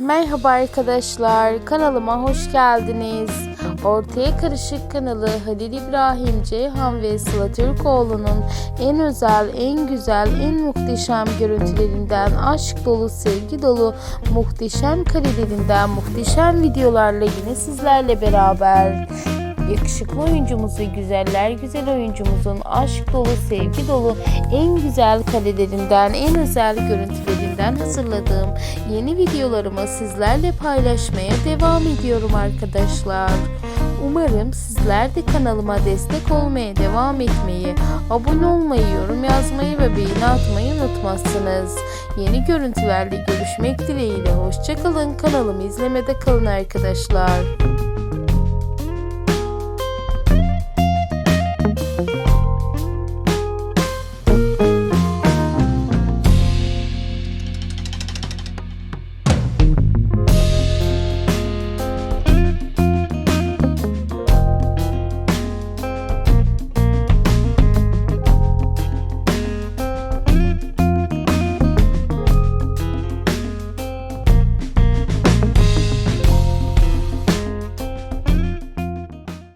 Merhaba arkadaşlar, kanalıma hoş geldiniz. Ortaya Karışık kanalı Halil İbrahim Ceyhan ve Sıla Türkoğlu'nun en özel, en güzel, en muhteşem görüntülerinden, aşk dolu, sevgi dolu, muhteşem karelerinden, muhteşem videolarla yine sizlerle beraber. Yakışıklı oyuncumuz ve güzeller güzel oyuncumuzun aşk dolu, sevgi dolu, en güzel karelerinden, en özel görüntülerinden hazırladığım yeni videolarımı sizlerle paylaşmaya devam ediyorum arkadaşlar. Umarım sizler de kanalıma destek olmaya devam etmeyi, abone olmayı, yorum yazmayı ve beğeni atmayı unutmazsınız. Yeni görüntülerle görüşmek dileğiyle. Hoşçakalın. Kanalımı izlemede kalın arkadaşlar.